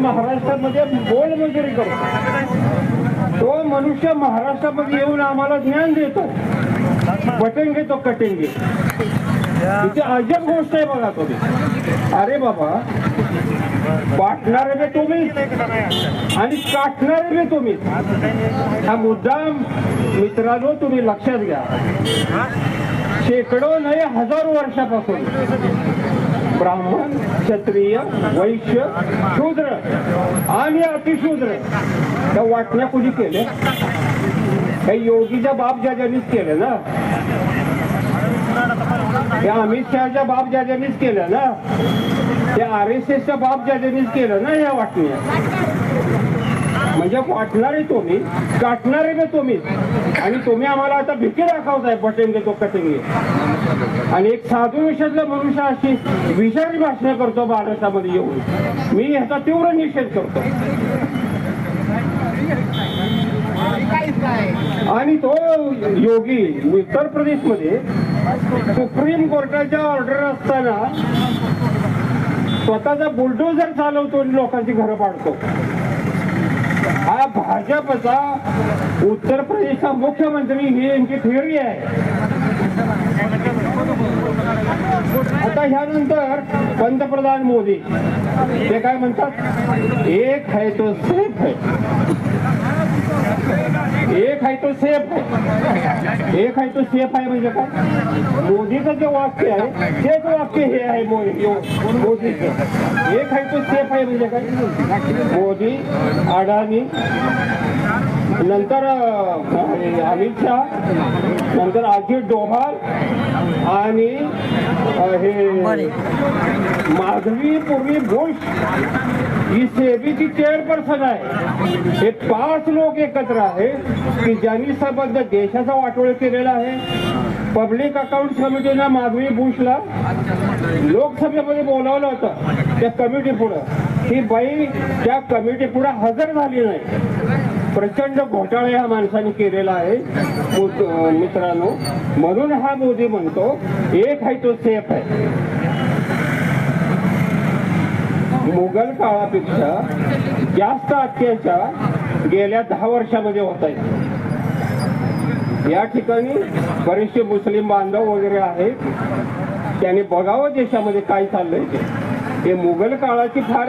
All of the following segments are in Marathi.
महाराष्ट्रामध्ये मोलमजुरी करतो तो मनुष्य महाराष्ट्रामध्ये येऊन आम्हाला ज्ञान देतो. बटन घेतो कटिंग. घेतो तिची अजब गोष्ट आहे बघा तुम्ही. अरे बाबा वाटणारे बे तुम्ही. आणि काटणारे बे तुम्ही. हा मुद्दा मित्रांनो तुम्ही लक्षात घ्या. शेकडो नाही हजारो वर्षापासून. ब्राह्मण क्षत्रिय वैश्य शूद्र. आणि अतिशूद्र. त्या वाटण्या कुणी केल्या? काही योगीच्या बाप ज्यानीच केलं ना. त्या अमित शहाच्या बाप ज्यानीच केलं ना. त्या आर एस एसच्या बाप ज्यानीच केलं ना या वाटण्या. म्हणजे वाटणारे तुम्ही काटणारे बे तुम्ही. आणि तुम्ही आम्हाला आता भीती दाखवताय पटेंगे देतो कटेंगे आणि एक साधू विषयातला मनुष्य अशी विषारी भाषण करतो महाराष्ट्रामध्ये येऊन. मी ह्याचा तीव्र निषेध करतो. आणि तो योगी उत्तर प्रदेशमध्ये सुप्रीम कोर्टाच्या ऑर्डर असताना स्वतःचा बुलडोजर चालवतो आणि लोकांची घरं पाडतो. हा भाजपचा उत्तर प्रदेशचा मुख्यमंत्री ही यांची थिअरी आहे. आता ह्यानंतर पंतप्रधान मोदी ते काय म्हणतात? एक है तो सेफ है एक आहे तो सेफ आहे. एक आहे तो सेफ आहे म्हणजे काय? मोदीचं जे वाक्य आहे तेच वाक्य हे आहे मोदीचं. एक आहे तो सेफ आहे म्हणजे काय? मोदी अडाणी नंतर अमित शहा नंतर अजित डोभाल आणि हे माधवी पूर्वी घोष ही सेबीची चेअरपर्सन आहे. हे पाच लोक एकत्र आहे की ज्यांनी संबंध देशाचा वाटोळ केलेला आहे. पब्लिक अकाउंट कमिटीनं माधवी बुशला लोकसभेमध्ये बोलावलं होतं त्या कमिटी पुढं. ही बाई त्या कमिटी पुढे हजर झाली नाही. प्रचंड घोटाळा ह्या माणसाने केलेला आहे. मित्रांनो म्हणून हा मोदी म्हणतो एक आहे तो सेफ आहे. मुघल काळापेक्षा जास्त अत्याचार गेल्या दहा वर्षामध्ये होत आहेत. या ठिकाणी बरेचसे मुस्लिम बांधव वगैरे आहेत. त्यांनी बघावं देशामध्ये काय चाललंय ते. हे मुघल काळाची फार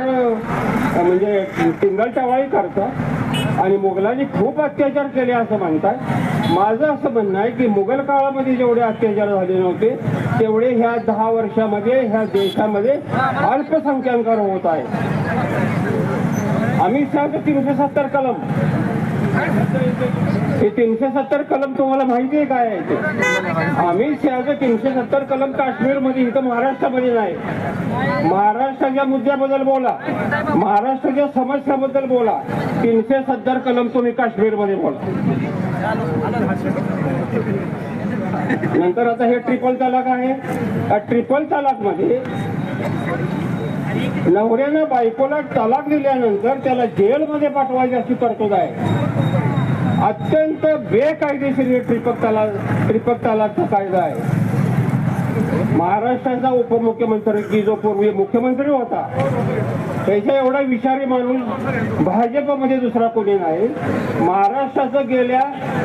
म्हणजे सिंगल टवाळी करतात. आणि मुघलांनी खूप अत्याचार केले असं म्हणतात माझं असं म्हणणं आहे की मुघल काळामध्ये जेवढे अत्याचार झाले नव्हते तेवढे ह्या दहा वर्षामध्ये ह्या देशामध्ये अल्पसंख्याकांवर होत आहे. आम्ही सांगतो तीनशे सत्तर कलम. हे तीनशे सत्तर कलम तुम्हाला माहिती आहे काय? आहे अमित शहाचं तीनशे सत्तर कलम काश्मीरमध्ये इथं महाराष्ट्रामध्ये नाही. महाराष्ट्राच्या मुद्द्याबद्दल बोला. महाराष्ट्राच्या समस्याबद्दल बोला. तीनशे सत्तर कलम तुम्ही काश्मीरमध्ये बोला. नंतर आता हे ट्रिपल तलाक आहे. ट्रिपल तलाकमध्ये नवऱ्यानं बायकोला तलाक दिल्यानंतर त्याला जेलमध्ये पाठवायची अशी तरतूद आहे. अत्यंत बेकायदेशीर त्रिपक ट्रिपक तलाक तलाकचा कायदा आहे. महाराष्ट्राचा उपमुख्यमंत्री की जो पूर्वी मुख्यमंत्री होता. त्याच्या एवढा विषारी माणूस भाजपमध्ये दुसरा कोणी नाही. महाराष्ट्राचं गेल्या